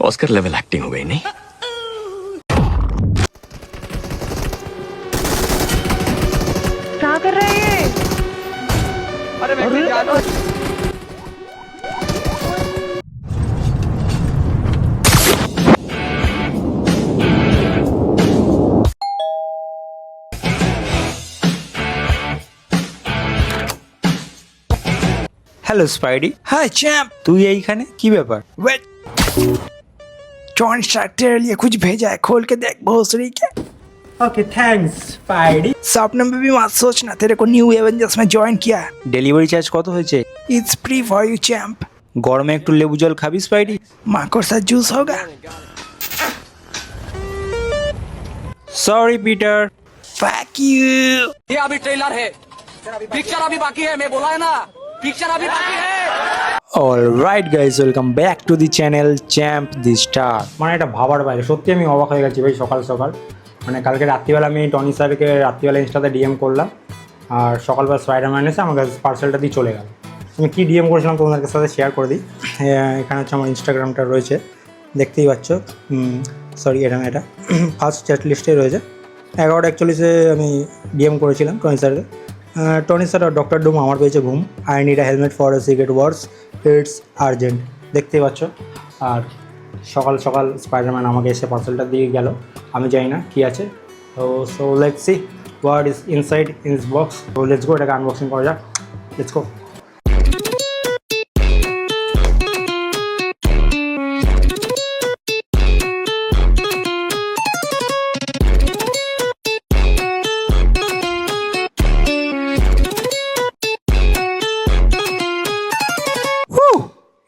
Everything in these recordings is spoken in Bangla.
ऑस्कर लेवल एक्टिंग हो गई नहीं क्या कर रहे हैं अरे मैं হ্যালো স্পাইডি হাই চ্যাম্প তুই এইখানে কি ব্যাপার ওয়েট जॉन स्ट्रक्टर लिए कुछ भेजा है खोल के देख भोसड़ी के ওকে থ্যাঙ্কস স্পাইডি सपने में भी मत सोचना तेरे को न्यू एवेंजर्स में ज्वाइन किया है ডেলিভারি চার্জ কত হয়েছে it's free for you champ গরমে একটু লেবু জল খাবি স্পাইডি माकोर सा जूस होगा সরি পিটার फक यू ये अभी ट्रेलर है पिक्चर अभी बाकी है मैं बोला है ना पिक्चर अभी बाकी है all right guys welcome back to the channel champ the star মানে এটা ভাবার বাইরে, সত্যি আমি অবাক হয়ে গেছি ভাই সকাল সকাল। মানে কালকে রাত্রিবেলা আমি টনি স্যারকে রাত্রিবেলা ইনস্টাতে ডিএম করলাম, আর সকালবেলা স্পাইডারম্যান এসে আমার কাছে পার্সেলটা দিয়ে চলে গেল। আমি কী ডিএম করেছিলাম তোমাদের সাথে শেয়ার করে দিই। এখানে হচ্ছে আমার ইনস্টাগ্রামটা রয়েছে, দেখতেই পাচ্ছ। সরি এটা এটা ফার্স্ট চ্যাট লিস্টে রয়েছে। এগারোটা একচল্লিশে আমি ডিএম করেছিলাম টনি স্যারকে। টনি স্যার ডক্টর ডুম আমার পেয়েছে ঘুম। I need a helmet for a cigarette wars it's urgent দেখতেই পাচ্ছ। আর সকাল সকাল স্পাইডারম্যান আমাকে এসে পার্সেলটা দিয়ে গেল। আমি জানি না কী আছে। তো so let's see what is inside in box তো লেটস গো এটাকে আনবক্সিং করা যাক। লেটস গো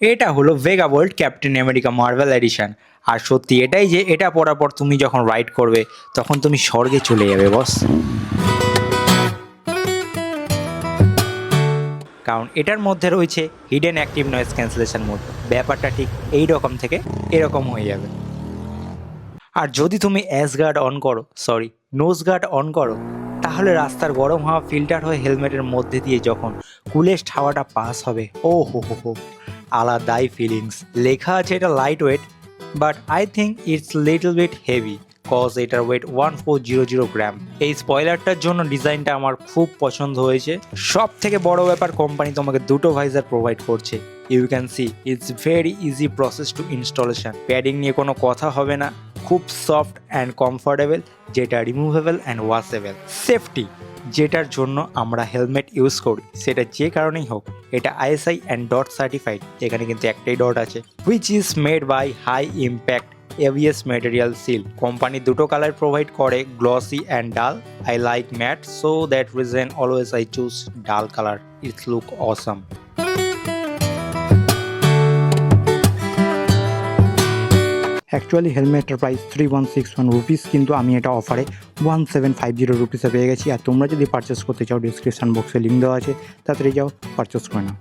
এটা হলো Vega world Captain America Marvel edition আর সত্যি এটাই যে, এটা পড়ার পর তুমি যখন রাইড করবে, তখন তুমি স্বর্গে চলে যাবে বস কারণ এটার মধ্যে রয়েছে hidden active noise cancellation mode ব্যাপারটা ঠিক এই রকম থেকে এরকম হয়ে যাবে। আর যদি তুমি অ্যাস গার্ড অন করো সরি নোজ গার্ড অন করো, তাহলে রাস্তার গরম হাওয়া ফিল্টার হয়ে হেলমেটের মধ্যে দিয়ে যখন কুলেস্ট হাওয়াটা পাস হবে ও হো হো হো আলাদাই ফিলিংস লেখা আছে এটা light weight but I think it's little bit heavy cause এটার weight one four zero zero gram এই স্পয়লারটার জন্য ডিজাইনটা আমার খুব পছন্দ হয়েছে। সব থেকে বড় ব্যাপার কোম্পানি তোমাকে দুটো ভাইজার প্রোভাইড করছে। You can see it's very easy process to installation padding নিয়ে কোনো কথা হবে না। খুব সফট অ্যান্ড কমফোর্টেবল যেটা রিমুভেবল অ্যান্ড ওয়াশেবল সেফটি যেটার জন্য আমরা হেলমেট ইউজ করি, সেটা যে কারণেই হোক, এটা আইএসআই অ্যান্ড ডট সার্টিফাইড এখানে কিন্তু একটাই ডট আছে which is made by high impact EVS material shell company দুটো কালার প্রোভাইড করে glossy and dull I like matte so that reason always I choose dull colour it's look awesome actually হেলমেটের price three one six one rupees কিন্তু আমি এটা অফারে ওয়ান সেভেন ফাইভ জিরো রুপিসে পেয়ে গেছি। আর তোমরা যদি পারচেস করতে চাও ডিসক্রিপশান বক্সে লিঙ্ক দেওয়া আছে। তাড়াতাড়ি যাও পারচেস করে নাও।